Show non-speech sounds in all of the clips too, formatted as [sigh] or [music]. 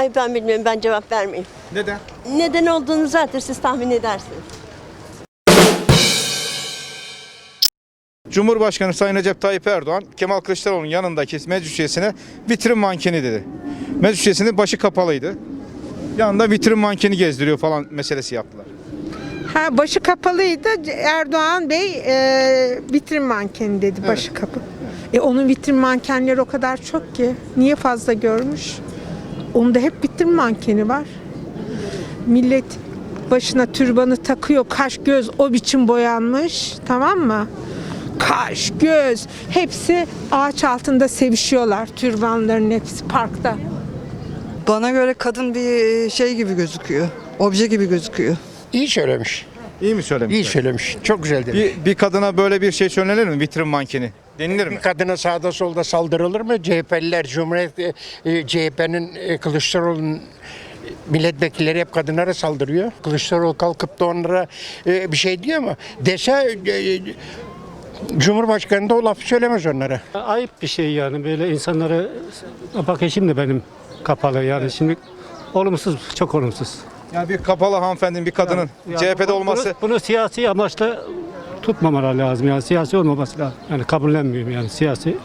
Ay ben bilmiyorum ben cevap vermeyeyim. Neden? Neden olduğunu zaten siz tahmin edersiniz. Cumhurbaşkanı Sayın Recep Tayyip Erdoğan Kemal Kılıçdaroğlu'nun yanındaki meclis üyesine vitrin mankeni dedi. Meclis üyesinin başı kapalıydı. Yanında vitrin mankeni gezdiriyor falan meselesi yaptılar. Ha başı kapalıydı. Erdoğan Bey e, vitrin mankeni dedi başı kapı. E onun vitrin mankenleri o kadar çok ki. Niye fazla görmüş? Onda hep vitrin mankeni var. Millet başına türbanı takıyor. Kaş göz o biçim boyanmış. Tamam mı? Kaş, göz hepsi ağaç altında sevişiyorlar. Türbanların hepsi parkta. Bana göre kadın bir şey gibi gözüküyor. Obje gibi gözüküyor. İyi söylemiş. İyi mi söylemiş? İyi söylemiş. Çok güzel demiş. Bir, bir kadına böyle bir şey söylenir mi? Vitrin mankeni. Denilir mi? Bir kadına sağda solda saldırılır mı? CHP'liler, Cumhuriyet, e, e, CHP'nin e, Kılıçdaroğlu'nun milletvekilleri hep kadınlara saldırıyor. Kılıçdaroğlu kalkıp da onlara e, bir şey diyor mu? Dese e, e, Cumhurbaşkanı da o lafı söylemez onlara. Ayıp bir şey yani böyle insanları bak eşim de benim kapalı yani şimdi olumsuz çok olumsuz. Yani bir kapalı hanımefendinin bir kadının Yani CHP'de bunu- olması bunu, bunu siyasi amaçla tutmamaları lazım yani siyasi olmaması lazım. Yani kabullenmiyorum yani siyasi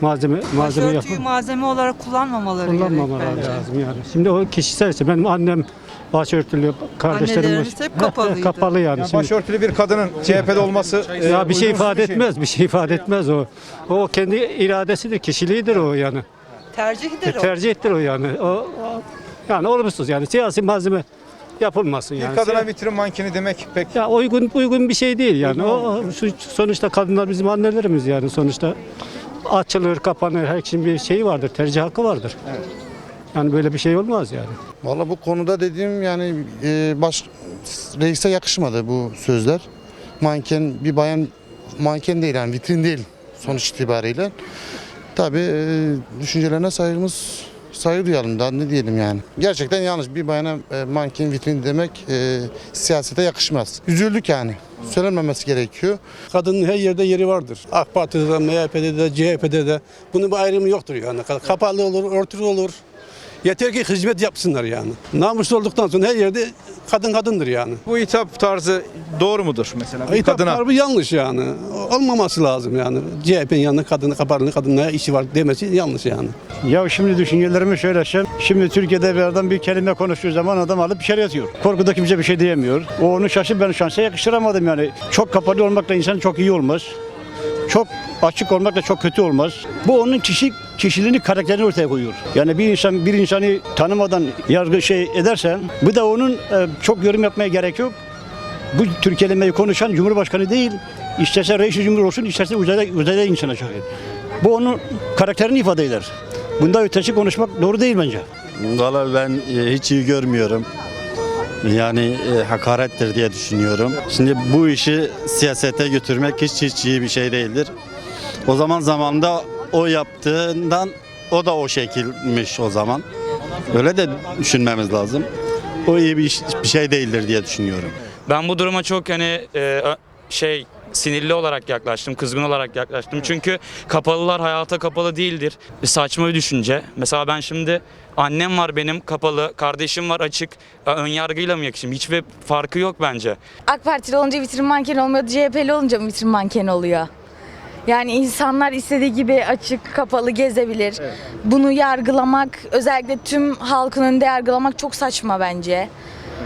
malzeme malzeme Başörtüyü yapma malzeme olarak kullanmamaları kullanmamaları gerek bence. lazım yani. Şimdi o kişisel işte benim annem başörtülü kardeşlerim Annelerimiz hep kapalıydı. [laughs] kapalı yani. yani Şimdi- başörtülü bir kadının CHP'de olması e, ya bir şey uygunsuz ifade mi? etmez, bir şey ifade etmez o. O kendi iradesidir, kişiliğidir o yani. Tercihdir o. Tercih ettir o yani. O, o- yani olumsuz yani siyasi malzeme yapılmasın Bir yani. kadına Siya- vitrin mankeni demek pek ya uygun uygun bir şey değil yani. O şu- sonuçta kadınlar bizim annelerimiz yani sonuçta açılır, kapanır, her kişinin bir şeyi vardır, tercih hakkı vardır. Yani böyle bir şey olmaz yani. Valla bu konuda dediğim yani e, baş reise yakışmadı bu sözler. Manken bir bayan manken değil yani vitrin değil sonuç itibariyle. Tabii e, düşüncelerine saygımız saygı duyalım da ne diyelim yani. Gerçekten yanlış bir bayana e, manken vitrin demek e, siyasete yakışmaz. Üzüldük yani. Söylenmemesi gerekiyor. Kadının her yerde yeri vardır. AK Parti'de de, MHP'de de, CHP'de de. Bunun bir ayrımı yoktur yani. Kapalı olur, örtülü olur. Yeter ki hizmet yapsınlar yani. Namuslu olduktan sonra her yerde kadın kadındır yani. bu hitap tarzı doğru mudur mesela? Bir Hitap kadına harbi yanlış yani. Olmaması lazım yani. CHP'nin yanında kadını kapalı kadınlara işi var demesi yanlış yani. Ya şimdi düşüncelerimi söylesem, şimdi Türkiye'de bir adam bir kelime konuştuğu zaman adam alıp içeri yatıyor. Korkuda kimse bir şey diyemiyor. O onu şaşıp ben şansa yakıştıramadım yani. Çok kapalı olmakla insan çok iyi olmaz. Çok açık olmak da çok kötü olmaz. Bu onun kişi kişiliğini, karakterini ortaya koyuyor. Yani bir insan bir insanı tanımadan yargı şey ederse, bu da onun e, çok yorum yapmaya gerek yok. Bu tür kelimeyi konuşan Cumhurbaşkanı değil, istese reis cumhur olsun, istese uzayda, uzayda insan olacak. Bu onun karakterini ifade eder. Bunda ötesi konuşmak doğru değil bence. Valla ben e, hiç iyi görmüyorum. Yani e, hakarettir diye düşünüyorum. Şimdi bu işi siyasete götürmek hiç hiç iyi bir şey değildir. O zaman zamanında o yaptığından o da o şekilmiş o zaman. Öyle de düşünmemiz lazım. O iyi bir, iş, bir şey değildir diye düşünüyorum. Ben bu duruma çok hani e, şey sinirli olarak yaklaştım, kızgın olarak yaklaştım. Çünkü kapalılar hayata kapalı değildir. Bir saçma bir düşünce. Mesela ben şimdi annem var benim kapalı, kardeşim var açık. Ön yargıyla mı yakışım? Hiçbir farkı yok bence. AK Partili olunca vitrin mankeni olmuyor, CHP'li olunca mı vitrin mankeni oluyor? Yani insanlar istediği gibi açık, kapalı gezebilir. Bunu yargılamak, özellikle tüm halkın önünde yargılamak çok saçma bence.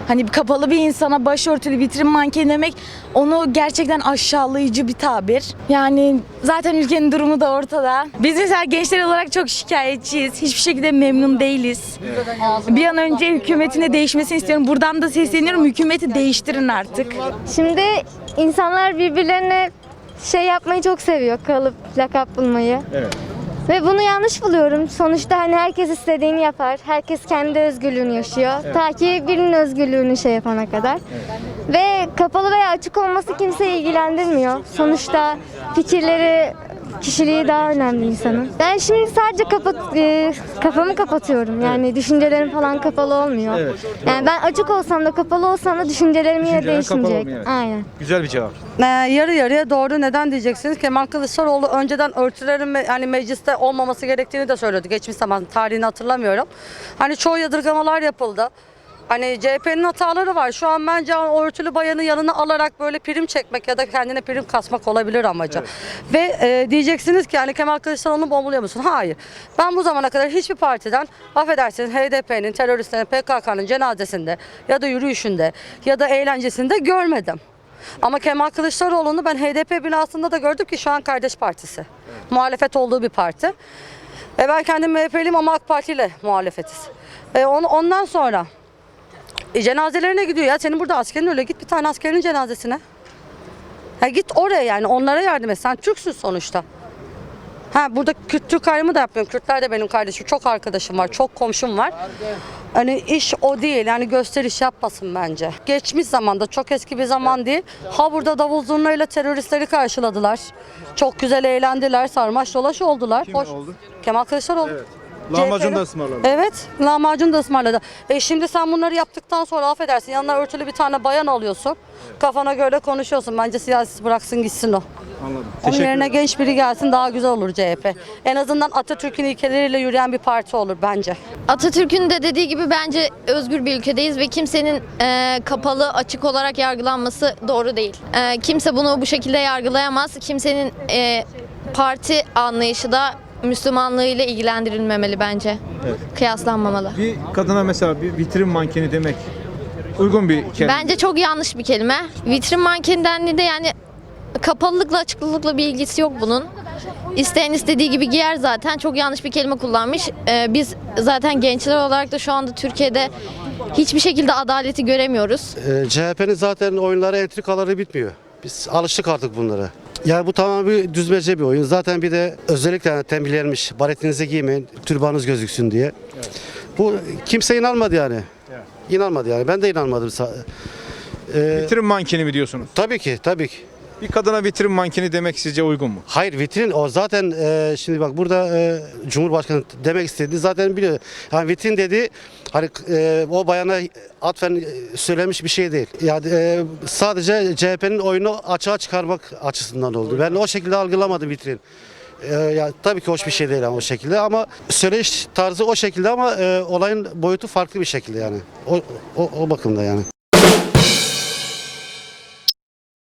Hani kapalı bir insana başörtülü vitrin mankeni demek onu gerçekten aşağılayıcı bir tabir. Yani zaten ülkenin durumu da ortada. Biz mesela gençler olarak çok şikayetçiyiz. Hiçbir şekilde memnun değiliz. Bir an önce hükümetin de değişmesini istiyorum. Buradan da sesleniyorum. Hükümeti değiştirin artık. Şimdi insanlar birbirlerine şey yapmayı çok seviyor, kalıp lakap bulmayı. Evet. Ve bunu yanlış buluyorum. Sonuçta hani herkes istediğini yapar. Herkes kendi özgürlüğünü yaşıyor. Ta ki birinin özgürlüğünü şey yapana kadar. Ve kapalı veya açık olması kimseyi ilgilendirmiyor. Sonuçta fikirleri Kişiliği daha önemli insanın. Ben şimdi sadece kapat, e, kafamı kapatıyorum. Yani düşüncelerim falan kapalı olmuyor. Evet. Yani ben açık olsam da kapalı olsam da düşüncelerim yine Düşüncelerin kapalı değişmeyecek. olmuyor, evet. Aynen. Güzel bir cevap. Ee, yarı yarıya doğru neden diyeceksiniz? Kemal Kılıçdaroğlu önceden örtülerin me- yani mecliste olmaması gerektiğini de söyledi. Geçmiş zaman tarihini hatırlamıyorum. Hani çoğu yadırgamalar yapıldı. Hani CHP'nin hataları var. Şu an bence o örtülü bayanı yanına alarak böyle prim çekmek ya da kendine prim kasmak olabilir amacı. Ve e, diyeceksiniz ki yani Kemal Kılıçdaroğlu'nu bombuluyor musun? Hayır. Ben bu zamana kadar hiçbir partiden affedersiniz HDP'nin, teröristlerin, PKK'nın cenazesinde ya da yürüyüşünde ya da eğlencesinde görmedim. Ama Kemal Kılıçdaroğlu'nu ben HDP binasında da gördüm ki şu an kardeş partisi. Muhalefet olduğu bir parti. E ben kendim MHP'liyim ama AK Parti ile muhalefetiz. E on, ondan sonra e, cenazelerine gidiyor ya. Senin burada askerin öyle git bir tane askerin cenazesine. Ha git oraya yani onlara yardım et. Sen Türksün sonuçta. Ha burada Kürt Türk ayrımı da yapmıyorum. Kürtler de benim kardeşim. Çok arkadaşım var. Çok komşum var. Hani iş o değil. Yani gösteriş yapmasın bence. Geçmiş zamanda çok eski bir zaman değil. Ha burada davul zurnayla teröristleri karşıladılar. Çok güzel eğlendiler. Sarmaş dolaş oldular. Kim Hoş- oldu? Kemal Kılıçdaroğlu. Evet. Lahmacun da ısmarladı. Evet, lahmacun da ısmarladı. E şimdi sen bunları yaptıktan sonra affedersin yanına örtülü bir tane bayan alıyorsun. Kafana göre konuşuyorsun. Bence siyasi bıraksın gitsin o. Anladım. Onun Teşekkür yerine ederim. genç biri gelsin daha güzel olur CHP. En azından Atatürk'ün ilkeleriyle yürüyen bir parti olur bence. Atatürk'ün de dediği gibi bence özgür bir ülkedeyiz ve kimsenin e, kapalı açık olarak yargılanması doğru değil. E, kimse bunu bu şekilde yargılayamaz. Kimsenin e, parti anlayışı da Müslümanlığıyla ilgilendirilmemeli bence. Kıyaslanmamalı. Bir kadına mesela bir vitrin mankeni demek uygun bir kelime. Bence çok yanlış bir kelime. Vitrin mankeni dendiğinde yani kapalılıkla açıklılıkla bir ilgisi yok bunun. İsteyen istediği gibi giyer zaten. Çok yanlış bir kelime kullanmış. Ee, biz zaten gençler olarak da şu anda Türkiye'de hiçbir şekilde adaleti göremiyoruz. CHP'nin zaten oyunları entrikaları bitmiyor. Biz alıştık artık bunlara. Yani bu tamamen bir düzmece bir oyun. Zaten bir de özellikle yani tembihlenmiş. Baretinizi giymeyin, türbanınız gözüksün diye. Bu kimse inanmadı yani. İnanmadı yani. Ben de inanmadım. Ee, Vitrin mankeni mi diyorsunuz? tabii ki, tabii ki. Bir kadına vitrin mankeni demek sizce uygun mu? Hayır vitrin o zaten e, şimdi bak burada e, Cumhurbaşkanı demek istediği zaten biliyor. Yani vitrin dedi hani e, o bayana atfen söylemiş bir şey değil. Yani e, sadece CHP'nin oyunu açığa çıkarmak açısından oldu. Ben o şekilde algılamadım vitrin. E, ya tabii ki hoş bir şey değil ama o şekilde ama söyleyiş tarzı o şekilde ama e, olayın boyutu farklı bir şekilde yani. O, o, o bakımda yani.